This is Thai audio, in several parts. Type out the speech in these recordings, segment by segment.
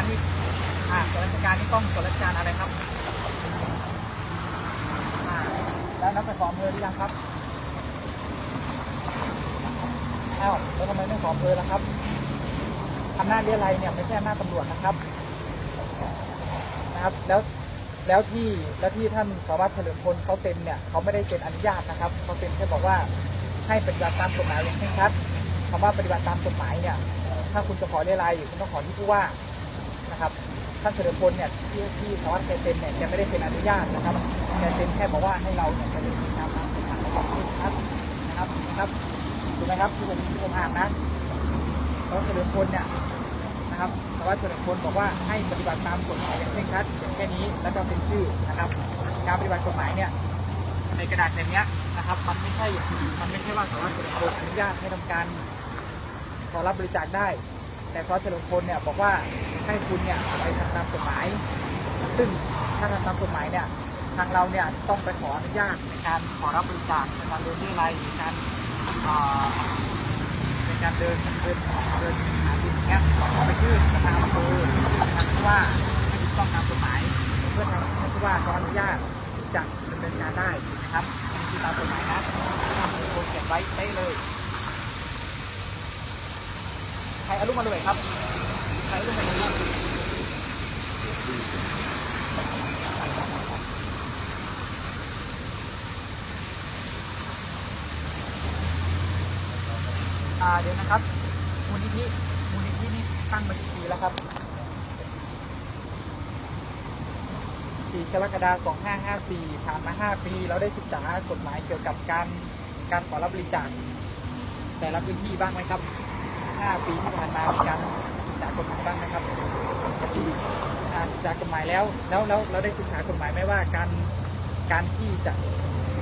การนี่อ่าส่วนราชการนี่ต้องส่วนราชการอะไรครับอ่าแล้วนักไปขออำเภอหรือยังครับอ้าวแล้วทำไมไม่ขออำเภอล่ะครับอำนาจเรียอะไรเนี่ยไม่ใช่อำนาจตำรวจนะครับ นะครับ แล้วแล้วที่แล้วที่ท่านสารวัตรเฉลิมพลเขาเซ็นเนี่ยเขาไม่ได้เซ็นอนุญาตนะครับเขาเซ็นแค่บอกว่าให้ปฏิบัติตามกฎหมายอย่างเคร่งครัดคำว่าปฏิบัติตามกฎหมายเนี่ย ถ้าคุณจะขอเรียอะไรยคุณต้องขอที่ผู้ว่า นะครับท่านเฉลิมพลเนี่ยที่ที่สารวัตรแกเซ็นเนี่ยแกไม่ได้เซ็นอนุญาตนะครับแกเซ็นแค่บอกว่าให้เราเนี่ยไปดำเนินการตามกฎหมายของประครับนะครับนะครับถูกไหมครับที่ผมที่ผมอ่านนะสารวัตรเฉลิมพลเนี่ยนะครับสารวัตรเฉลิมพลบอกว่าให้ปฏิบัติตามกฎหมายอย่างเคร่งครัดอย่างแค่นี้แล้วก็เป็นชื่อนะครับ การปฏิบัติกฎหมายเนี่ยในกระดาษแบบเนี้ยนะครับ มันไม่ใช่มันไม่ใช่ว่าสารวัตรเฉลิมพลอนุญาตให้ทำการขอรับบริจาคได้ แต่พอเฉลิมพลเนี่ยบอกว่าให้คุณเนี่ยไปทำตามกฎหมาย ซึ่งถ้าทำตามกฎหมายเนี่ยทางเราเนี่ยต้องไปขออนุญาตในการขอรับบริจาคในการเดินเรื่ไรในการอ่อในการเดินเดินเดินหาดินเงี้ยไปยื่นประธานอำเภอทางผู้ว่าให้ถูกต้องตามกฎหมาย เพื่อทางให้ผู้ว่าขออนุญาตจะดำเนินการได้นะครับนี่ตามกฎหมายนะทำเป็นคนเขียนไว้ได้เลย ใครเอารูมาเลยครับใครเอารูมาเลยครับอ่าเดี๋ยวนะครับมูลนิธิมูลนิธินี่ตั้งมากี่ปีแล้วครับสี่กรกฎาคม2554 ผ่านมา 5 ปี เราได้ศึกษากฎหมายเกี่ยวกับการการขอรับบริจาคแต่ละพื้นที่บ้างไหมครับ 5 ปีที่ผ่านมามีการศึกษากฎหมายบ้างไหมครับอ่าศึกษากฎหมายแล้วแล้วแล้วเราได้ศึกษากฎหมายไหมว่าการการที่จะ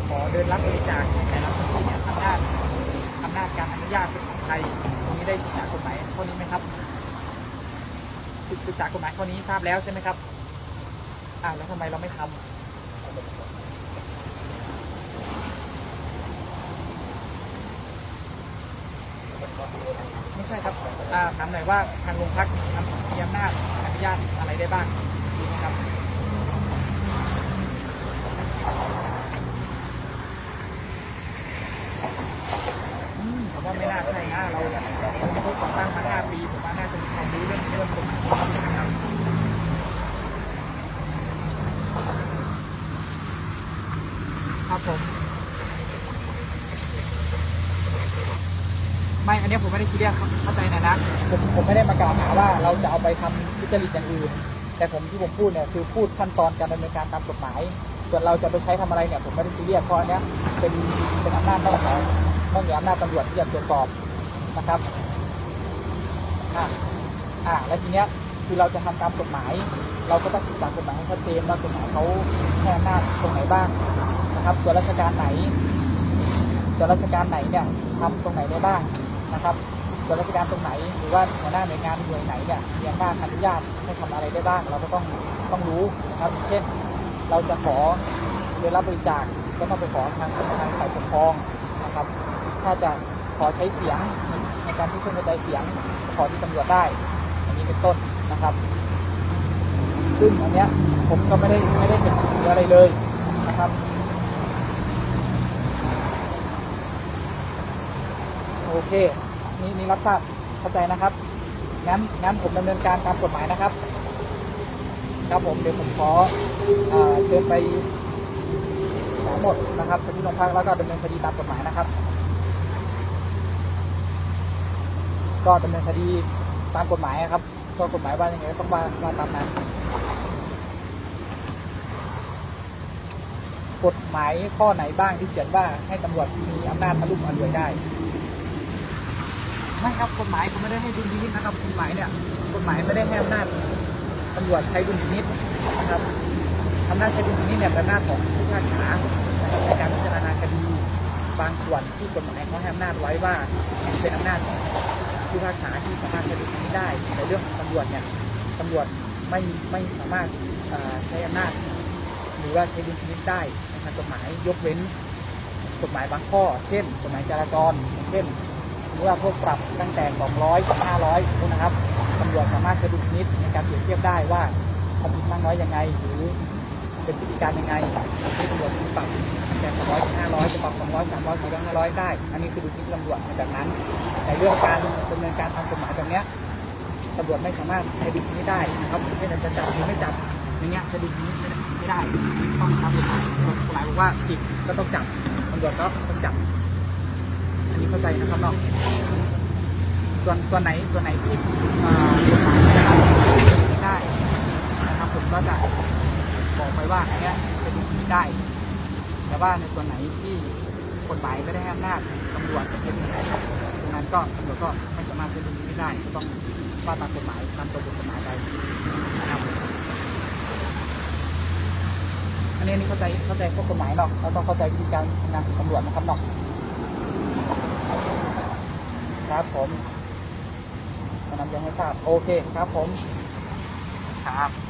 ขอเดินรับบริจาคในแต่ละพื้นที่เนี่ยอำนาจอำนาจการอนุญาตเป็นของใครตรงนี้ได้ศึกษากฎหมายข้อนี้ไหมครับศึกศึกษากฎหมายข้อนี้ทราบแล้วใช่ไหมครับอ้าวแล้วทำไมเราไม่ทำ ไม่ใช่ครับอ่าถามหน่อยว่าทางโรงพักมีอำนาจอนุญาตอะไรได้บ้างดีไหมครับอืมผมว่าไม่น่าใช่นะเราเราไม่ได้ก่อตั้งมาห้าปีผมว่าน่าจะมีความรู้เรื่องเรื่องกฎหมายนะครับครับผม ไม่ อันนี้ผมไม่ได้ซีเรียสครับเข้าใจนะนะ ผมผมไม่ได้มากล่าวหาว่าเราจะเอาไปทำทุจริตอย่างอื่น แต่ผมที่ผมพูดเนี่ยคือพูดขั้นตอนการดำเนินการตามกฎหมาย ส่วนเราจะไปใช้ทำอะไรเนี่ยผมไม่ได้ซีเรียสเพราะอันเนี้ยเป็นเป็นอำนาจนอกเหนือนอกเหนืออำนาจตำรวจที่จะตรวจสอบนะครับอ่าอ่าแล้วทีเนี้ยคือเราจะทำตามกฎหมาย เราก็ต้องศึกษากฎหมายให้ชัดเจนว่ากฎหมายเขาให้อำนาจตรงไหนบ้างนะครับส่วนราชการไหนส่วนราชการไหนเนี่ยทำตรงไหนได้บ้าง นะครับส่วนราชการตรงไหน หรือว่าหัวหน้าหน่วยงานหน่วยไหนเนี่ยมีอำนาจอนุญาตให้ทำอะไรได้บ้าง เราก็ต้องต้องรู้นะครับ เช่น เราจะขอเรียนรับบริจาคก็ต้องไปขอทางทางฝ่ายปกครองนะครับ ถ้าจะขอใช้เสียงในการที่เครื่องกระจายเสียงขอที่ตำรวจได้อันนี้เป็นต้นนะครับ ซึ่งอันเนี้ยผมก็ไม่ได้ไม่ได้เป็นอะไรเลยนะครับ อเค นี่นี่รับทราบเข้าใจนะครับ งั้นงั้นผมดำเนินการตามกฎหมายนะครับ ครับผมเดี๋ยวผมขอเชิญไปทั้งหมดนะครับไปที่โรงพักแล้วก็ดำเนินคดีตามกฎหมายนะครับ ก็ดำเนินคดีตามกฎหมายนะครับ ก็กฎหมายว่าอยังไงก็ต้องว่าว่าตามนั้นกฎหมายข้อไหนบ้างที่เขียนว่าให้ตำรวจมีอำนาจทะลุอรวยได้ ไม่ครับกฎหมายผมไม่ได้ให้ดุลพินิจนะครับกฎหมายเนี่ยกฎหมายไม่ได้ให้อำนาจตำรวจใช้ดุลพินิจนะครับอำนาจใช้ดุลพินิจเนี่ยเป็นอำนาจของผู้พิพากษาในการพิจารณาคดีบางส่วนที่กฎหมายเขาให้อำนาจไว้ว่าเป็นอำนาจของผู้พิพากษาที่สามารถใช้ดุลพินิจได้ในเรื่องของตำรวจเนี่ยตำรวจไม่ไม่สามารถใช้อำนาจหรือว่าใช้ดุลพินิจได้ในทางกฎหมายยกเว้น กฎหมายบางข้อ เช่น กฎหมายจราจรอย่างเช่น รือว่าโทษปรับตั้งแต่ 200ถึง500นะครับตำรวจสามารถใช้ดุลพินิจในการเปรียบเทียบได้ว่าความผิดมากน้อยยังไง หรือเป็นพฤติการยังไงที่ตำรวจปรับตั้งแต่200ถึง500จะปรับ200 300 400 500 ได้ อันนี้คือดุลพินิจตำรวจในแบบนั้น แต่เรื่องการดำเนินการทางกฎหมายแบบนี้ตำรวจไม่สามารถใช้ดุลพินิจได้นะครับเช่นจะจับหรือไม่จับอย่างเงี้ยใช้ดุลพินิจไม่ได้ต้องตามกฎหมายกฎหมายบอกว่าผิดก็ต้องจับตำรวจก็ต้องจับ นี้เข้าใจนะครับเนาะส่วนส่วนไหนส่วนไหนที่ากฎหมายนะครับไม่ได้นะครับผมก็จะบอกไปว่าอันเนี้ยเป็นดุลพินิจได้ แต่ว่าในส่วนไหนที่กฎหมายไม่ได้ให้อำนาจตำรวจเป็นตรงนั้นก็ตำรวจก็ไม่สามารถใช้ดุลพินิจได้ก็ต้องว่าตามกฎหมายตามตัวบทกฎหมายไปนะครับอันนี้อันนี้เข้าใจเข้าใจข้อกฎหมายเนาะเราต้องเข้าใจวิธีการทำงานของตำรวจนะครับเนาะ ครับผมแนะนำยังให้ทราบ โอเคครับผม ครับ